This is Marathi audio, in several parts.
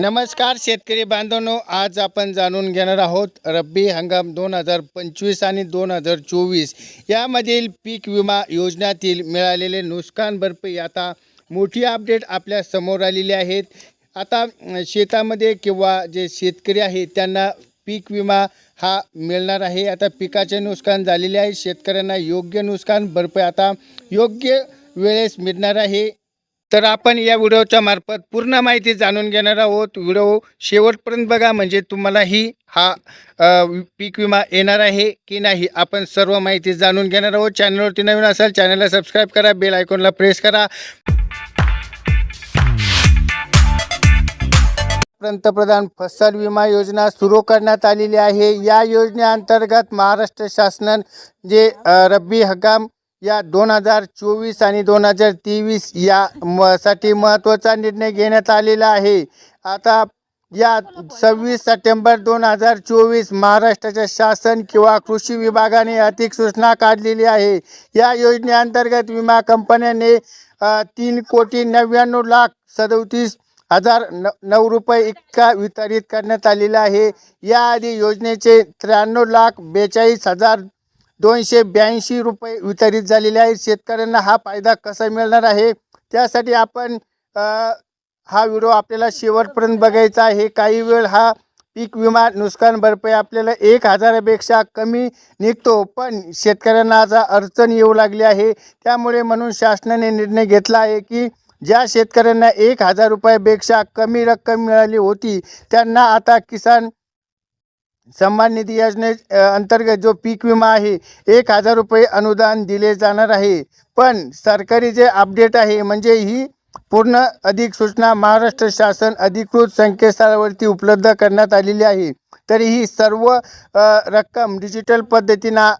नमस्कार शेतकरी बांधवांनो आज आपण जाणून घेणार आहोत रब्बी हंगाम दोन हजार पंचवीस आणि दोन हजार चोवीस. यामधील पीक विमा योजनेतील मिळालेले नुकसान भरपाई आता मोठी अपडेट आपल्यासमोर आलेली आहेत. आता शेतामध्ये किंवा जे शेतकरी आहेत त्यांना पीक विमा हा मिळणार आहे. आता पिकाचे नुकसान झालेले आहे. शेतकऱ्यांना योग्य नुकसान भरपाई आता योग्य वेळेस मिळणार आहे. तर आपण या व्हिडिओच्या मार्फत पूर्ण माहिती जाणून घेणार आहोत. व्हिडिओ शेवटपर्यंत बघा म्हणजे तुम्हालाही हा पीक विमा येणार आहे की नाही आपण सर्व माहिती जाणून घेणार आहोत. चॅनलवरती नवीन असाल चॅनलला सबस्क्राईब करा बेल आयकॉनला प्रेस करा. पंतप्रधान फसल विमा योजना सुरू करण्यात आलेली आहे. या योजनेअंतर्गत महाराष्ट्र शासनाने जे रब्बी हंगाम या दोन हजार चोवीस आणि दोन हजार तेवीस या म साठी महत्त्वाचा निर्णय घेण्यात आलेला आहे. आता या सव्वीस सप्टेंबर दोन हजार चोवीस महाराष्ट्राच्या शासन किंवा कृषी विभागाने अधिक सूचना काढलेली आहे. या योजनेअंतर्गत विमा कंपन्याने तीन कोटी नव्याण्णव लाख सदोतीस हजार न नऊ रुपये इतका वितरित करण्यात आलेला आहे. याआधी योजनेचे त्र्याण्णव लाख बेचाळीस हजार दोनशे ब्याऐंशी रुपये वितरित झालेले आहेत. शेतकऱ्यांना हा फायदा कसा मिळणार आहे? त्यासाठी आपण हा व्हिडिओ आपल्याला शेवटपर्यंत बघायचा आहे. काही वेळ हा पीक विमा नुकसान भरपाई आपल्याला एक हजारापेक्षा कमी निघतो पण शेतकऱ्यांना आता अडचण येऊ लागली आहे. त्यामुळे म्हणून शासनाने निर्णय घेतला आहे की ज्या शेतकऱ्यांना एक हजार रुपयापेक्षा कमी रक्कम मिळाली होती त्यांना आता किसान सन्मान निधी योजने अंतर्गत जो पीक विमा आहे एक हजार रुपये अनुदान दिले जाणार आहे. पण सरकारी जे अपडेट आहे म्हणजे ही पूर्ण अधिक सूचना महाराष्ट्र शासन अधिकृत संकेतस्थळावरती उपलब्ध करण्यात आलेली आहे. तरी ही सर्व रक्कम डिजिटल पद्धतीनं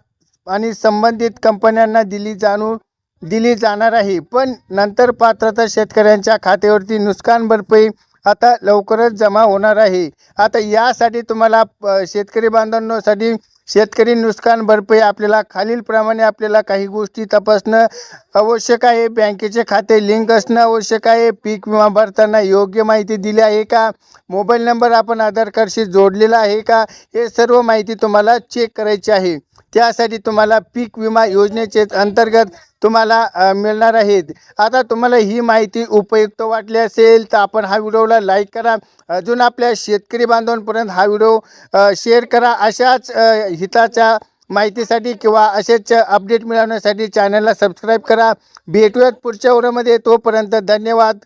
आणि संबंधित कंपन्यांना दिली जाणून दिली जाणार आहे. पण नंतर पात्रता शेतकऱ्यांच्या खात्यावरती नुकसान भरपाई आता लवकरच जमा होणार आहे. आता यासाठी तुम्हाला शेतकरी बांधवांसाठी शेतकरी नुकसान भरपाई आपल्याला खालीलप्रमाणे आपल्याला काही गोष्टी तपासणं आवश्यक आहे. बँकेचे खाते लिंक असणं आवश्यक आहे. पीक विमा भरताना योग्य माहिती दिली आहे का? मोबाईल नंबर आपण आधार कार्डशी जोडलेला आहे का? हे सर्व माहिती तुम्हाला चेक करायची आहे. त्यासाठी तुम्हाला पीक विमा योजनेचे अंतर्गत तुम्हाला मिळणार आहेत. आता तुम्हाला ही माहिती उपयुक्त वाटली असेल तर आपण हा व्हिडिओला लाईक करा. अजून आपल्या शेतकरी बांधवांपर्यंत हा व्हिडिओ शेअर करा. अशाच हिताच्या माहितीसाठी किंवा असेच अपडेट मिळवण्यासाठी चॅनलला सबस्क्राईब करा. भेटूयात पुढच्या व्हिडिओमध्ये. तोपर्यंत धन्यवाद.